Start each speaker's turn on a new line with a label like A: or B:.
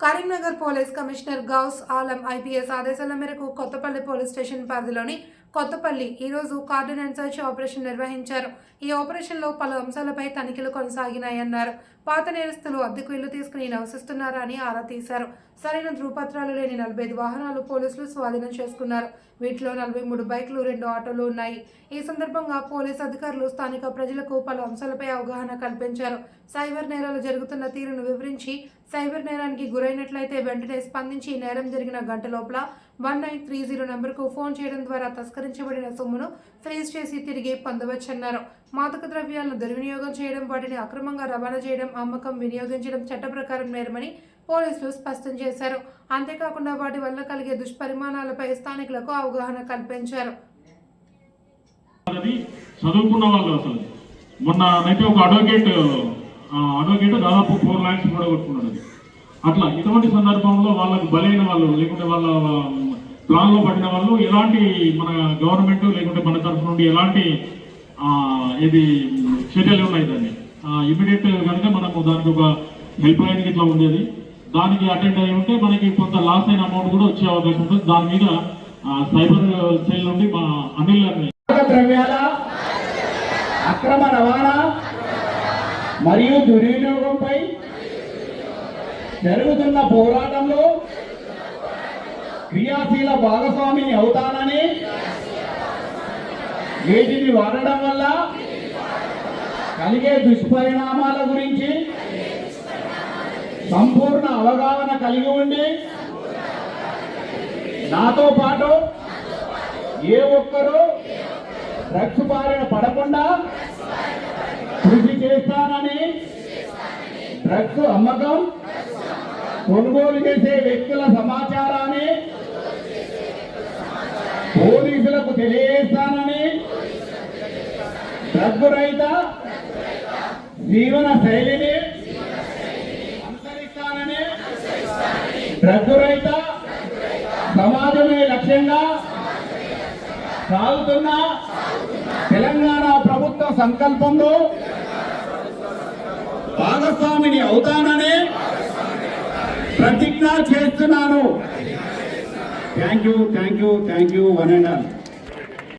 A: Karimnagar police commissioner Gaush Alam IPS ఆదేశాల మేరకు Kothapalli police station పరిధిలోని కొత్తపల్లి ఈరోజు కార్డన్ అండ్ సర్చ్ ఆపరేషన్ నిర్వహించారు. ఈ ఆపరేషన్లో పలు అంశాలపై తనిఖీలు కొనసాగినాయన్నారు. పాత నేరస్తులు అద్దెకు ఇల్లు తీసుకుని నివసిస్తున్నారా అని ఆరా తీశారు. సరైన ధృవపత్రాలు లేని నలభై ఐదు వాహనాలు పోలీసులు స్వాధీనం చేసుకున్నారు. వీటిలో నలభై మూడు బైక్లు రెండు ఆటోలు ఉన్నాయి. ఈ సందర్భంగా పోలీస్ అధికారులు స్థానిక ప్రజలకు పలు అంశాలపై అవగాహన కల్పించారు. సైబర్ నేరాలు జరుగుతున్న తీరును వివరించి సైబర్ నేరానికి గురైనట్లయితే వెంటనే స్పందించి నేరం జరిగిన గంట లోపల వన్ నైన్ త్రీ జీరో నెంబర్కు ఫోన్ చేయడం ద్వారా తస్కరించబడిన సొమ్మును ఫ్రీజ్ చేసి తిరిగి పొందవచ్చన్నారు. మాదక ద్రవ్యాలను దుర్వినియోగం చేయడం వాటిని అక్రమంగా రవాణా చేయడం అమ్మకం వినియోగించడం చట్ట ప్రకారం నేరమని పోలీసులు స్పష్టం చేశారు. అంతేకాకుండా వాటి వల్ల కలిగే దుష్పరిమాణాలపై స్థానికులకు అవగాహన కల్పించారు.
B: చదువుకున్న వాళ్ళు అసలు. మొన్న అయితే ఒక అడ్వకేట్ అడ్వకేట్ దాదాపు ఫోర్ ల్యాక్స్ కూడా కొట్టుకున్నాడు అది. అట్లా ఇటువంటి సందర్భంలో వాళ్ళకు బలైన వాళ్ళు లేకుంటే వాళ్ళ ప్లాన్లో పడిన వాళ్ళు ఎలాంటి మన గవర్నమెంట్ లేకుంటే మన తరఫు నుండి ఎలాంటి ఇది చర్యలు ఉన్నాయి దాన్ని? ఇమీడియట్ కనుక మనము దానికి ఒక హెల్ప్ లైన్ ఇట్లా ఉండేది. దానికి అటెండ్ అయి ఉంటే మనకి కొంత లాస్ అయిన అమౌంట్ కూడా వచ్చే అవకాశం ఉంటుంది. దాని మీద సైబర్ సెల్ నుండి మా అనిల్ గారిని
C: ద్రవ్యాల అక్రమ రవాణా మరియు దుర్వినియోగంపై జరుగుతున్న పోరాటంలో క్రియాశీల భాగస్వామిని అవుతానని వీటిని వాడడం వల్ల కలిగే దుష్పరిణామాల గురించి సంపూర్ణ అవగాహన కలిగి ఉండి నాతో పాటు ఏ ఒక్కరూ డ్రగ్స్ బారిన పడకుండా కృషి చేస్తానని డ్రగ్స్ అమ్మకం కొనుగోలు చేసే వ్యక్తుల సమాచారాన్ని పోలీసులకు తెలియజేస్తానని డ్రగ్ రహిత జీవన శైలిని అనుసరిస్తానని డ్రగ్ రహిత సమాజమే లక్ష్యంగా సాగుతున్న తెలంగాణ ప్రభుత్వ సంకల్పంలో భాగస్వామిని అవుతానని ప్రతిజ్ఞ చేస్తున్నాను. Thank you thank you thank you one and all